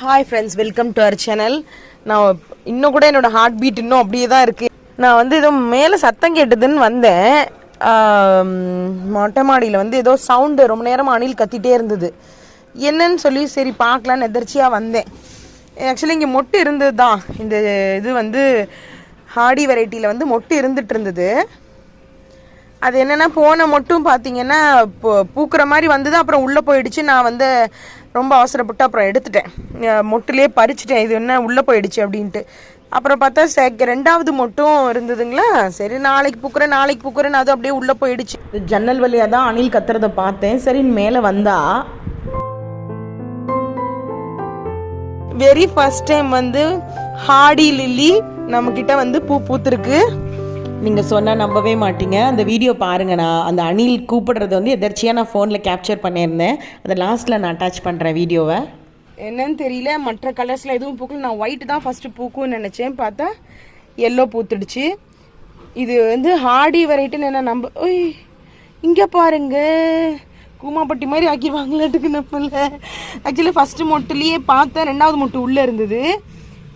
Hi friends welcome to our channel நான் இன்னும் கூட என்னோட ஹார்ட் பீட் இன்னும் அப்படியே தான் இருக்குது நான் வந்து ஏதோ மேலே சத்தம் கேட்டதுன்னு வந்தேன். மொட்டை மாடியில் வந்து ஏதோ சவுண்டு ரொம்ப நேரம் அணில் கத்திட்டே இருந்தது. என்னன்னு சொல்லி சரி பார்க்கலான்னு எதர்ச்சியாக வந்தேன். ஆக்சுவலி இங்கே மொட்டு இருந்தது தான் இந்த இது வந்து ஹாடி வெரைட்டியில் வந்து மொட்டு இருந்துட்டு இருந்தது. அது என்னன்னா போன மட்டும் பார்த்தீங்கன்னா பூக்கிற மாதிரி வந்தது அப்புறம் உள்ளே போயிடுச்சு. நான் வந்து ரொம்ப அவசரப்பட்டு அப்புறம் எடுத்துட்டேன். அஹ் மொட்டுலேயே பறிச்சிட்டேன். இது என்ன உள்ளே போயிடுச்சு அப்படின்ட்டு. அப்புறம் பார்த்தா செக் ரெண்டாவது மொட்டும் இருந்ததுங்களா? சரி நாளைக்கு பூக்குறேன் நாளைக்கு பூக்குறேன் அது அப்படியே உள்ளே போயிடுச்சு. ஜன்னல் வழியாக தான் அணில் கத்துறதை பார்த்தேன். சரி மேலே வந்தா? வெரி ஃபர்ஸ்ட் டைம் வந்து ஹாடி லில்லி நம்மக்கிட்ட வந்து பூ பூத்துருக்கு. நீங்கள் சொன்னால் நம்பவே மாட்டீங்க. அந்த வீடியோ பாருங்கள் நான் அந்த அணில் கூப்பிடுறது வந்து எதர்ச்சியாக நான் ஃபோனில் கேப்சர் பண்ணியிருந்தேன். அதை லாஸ்ட்டில் நான் அட்டாச் பண்ணுறேன் வீடியோவை என்னன்னு தெரியல. மற்ற கலர்ஸில் எதுவும் பூக்கல. நான் ஒயிட் தான் ஃபஸ்ட்டு பூக்கும்னு நினச்சேன். பார்த்தா எல்லோ பூத்துடுச்சு. இது வந்து ஹார்டி வெரைட்டின்னு என்ன நம்ப ஓய் இங்கே பாருங்க. கூமாப்பட்டி மாதிரி ஆக்கிடுவாங்களாட்டுக்கு நம்மள ஆக்சுவலி ஃபஸ்ட்டு மொட்டுலேயே பார்த்தேன். ரெண்டாவது மொட்டு உள்ளே இருந்தது.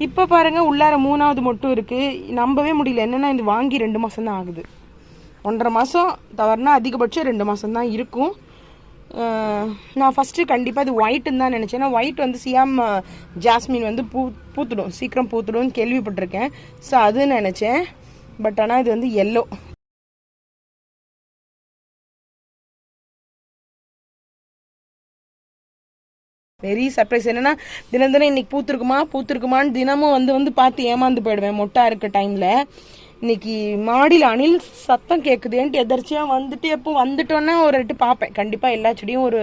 இப்போ பாருங்க உள்ளார மூணாவது மட்டும் இருக்குது நம்பவே முடியல. என்னென்னா இது வாங்கி ரெண்டு மாதம் தான் ஆகுது. ஒன்றரை மாதம் தவறுனா அதிகபட்சம் ரெண்டு மாதம் தான் இருக்கும். நான் ஃபஸ்ட்டு கண்டிப்பாக இது ஒயிட்டுன்னு தான் நினச்சேன். ஏன்னா ஒயிட் வந்து சியாம் ஜாஸ்மின் வந்து பூ பூத்துடும். சீக்கிரம் பூத்துடும்னு கேள்விப்பட்டிருக்கேன். ஸோ அது நினச்சேன். பட் ஆனால் இது வந்து எல்லோ வெரி சர்ப்ரைஸ் என்னன்னா தினம் தினம் இன்னைக்கு பூத்துருக்குமா? பூத்துருக்குமான்னு தினமும் வந்து வந்து பார்த்து ஏமாந்து போயிடுவேன். மொட்டா இருக்க டைமில் இன்னைக்கு மாடியில் அணில் சத்தம் கேட்குதேன்ட்டு எதர்ச்சியாக வந்துட்டு எப்போ வந்துட்டோன்னா ஒரு ரெட்டு பார்ப்பேன். கண்டிப்பாக எல்லா செடியும் ஒரு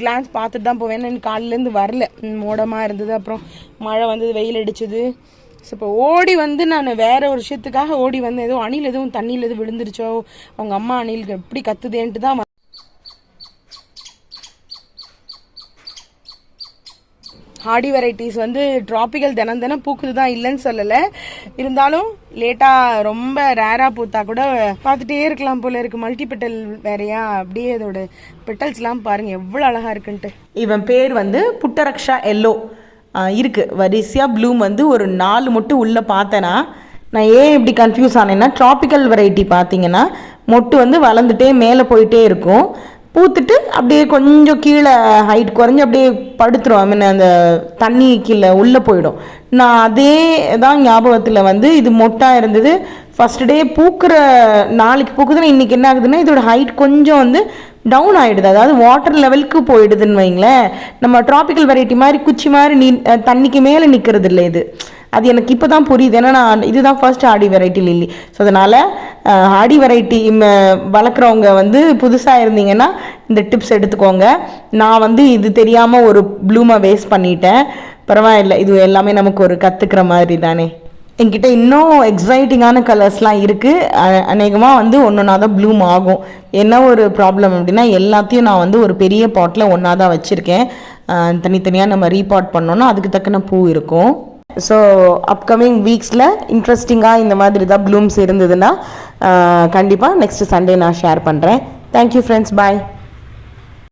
கிளான்ஸ் பார்த்துட்டு தான் போவேன். எனக்கு காலிலேருந்து வரல. மோடமாக இருந்தது. அப்புறம் மழை வந்தது வெயில் அடிச்சது. ஸோ இப்போ ஓடி வந்து நான் வேற ஒரு விஷயத்துக்காக ஓடி வந்தேன். ஏதோ அணில் எதுவும் தண்ணியில் எதுவும் விழுந்துருச்சோ? அவங்க அம்மா அணிலுக்கு எப்படி கத்துதேன்ட்டு தான் ஹார்டி வெரைட்டிஸ் வந்து டிராபிக்கல் தினம் தினம் பூக்குது தான் இல்லைன்னு சொல்லலை. இருந்தாலும் லேட்டாக ரொம்ப ரேராக பூத்தா கூட பார்த்துட்டே இருக்கலாம் போல இருக்கு. மல்டிபெட்டல் வேறையா? அப்படியே அதோட பெட்டல்ஸ்லாம் பாருங்க எவ்வளோ அழகாக இருக்குன்ட்டு. இவன் பேர் வந்து புட்டரக்ஷா எல்லோ. இருக்குது வரிசையாக ப்ளூம் வந்து ஒரு நாலு மட்டும் உள்ளே பார்த்தேன்னா நான் ஏன் இப்படி கன்ஃபியூஸ் ஆனேன்னா ட்ராபிக்கல் வெரைட்டி பார்த்தீங்கன்னா மொட்டு வந்து வளர்ந்துட்டே மேலே போயிட்டே இருக்கும். பூத்துட்டு அப்படியே கொஞ்சம் கீழே ஹைட் குறைஞ்சி அப்படியே படுத்துரும். ஐ மீன் அந்த தண்ணி கீழே உள்ளே போயிடும். நான் அதே தான் ஞாபகத்தில் வந்து இது மொட்டாக இருந்தது. ஃபஸ்ட் டே பூக்கிற நாளைக்கு பூக்குதுன்னா இன்றைக்கி என்ன ஆகுதுன்னா இதோட ஹைட் கொஞ்சம் வந்து டவுன் ஆகிடுது அதாவது வாட்டர் லெவலுக்கு போயிடுதுன்னு வைங்களேன். நம்ம டிராபிக்கல் வெரைட்டி மாதிரி குச்சி மாதிரி நீ தண்ணிக்கு மேலே நிற்கிறது இல்லை இது. அது எனக்கு இப்போ தான் புரியுது. ஏன்னா நான் இதுதான் ஃபர்ஸ்ட் ஆடி வெரைட்டி லில்லி ஸோ அதனால் ஆடி வெரைட்டி வளர்க்குறவங்க வந்து புதுசாக இருந்தீங்கன்னா இந்த டிப்ஸ் எடுத்துக்கோங்க. நான் வந்து இது தெரியாமல் ஒரு ப்ளூமை வேஸ்ட் பண்ணிட்டேன். பரவாயில்ல இது எல்லாமே நமக்கு ஒரு கற்றுக்கிற மாதிரி தானே. என்கிட்ட இன்னும் எக்ஸைட்டிங்கான கலர்ஸ்லாம் இருக்குது அநேகமாக வந்து ஒன்றா தான் ப்ளூம் ஆகும். என்ன ஒரு ப்ராப்ளம் அப்படின்னா எல்லாத்தையும் நான் வந்து ஒரு பெரிய பாட்டில் ஒன்றா தான் வச்சுருக்கேன். தனித்தனியாக நம்ம ரீபாட் பண்ணோன்னா அதுக்கு தக்கன பூ இருக்கும். ஸோ அப்கமிங் வீக்ஸில் இன்ட்ரெஸ்டிங்காக இந்த மாதிரி தான் ப்ளூம்ஸ் இருந்ததுன்னா கண்டிப்பாக நெக்ஸ்ட் சண்டே நான் ஷேர் பண்ணுறேன் தேங்க்யூ ஃப்ரெண்ட்ஸ் பாய்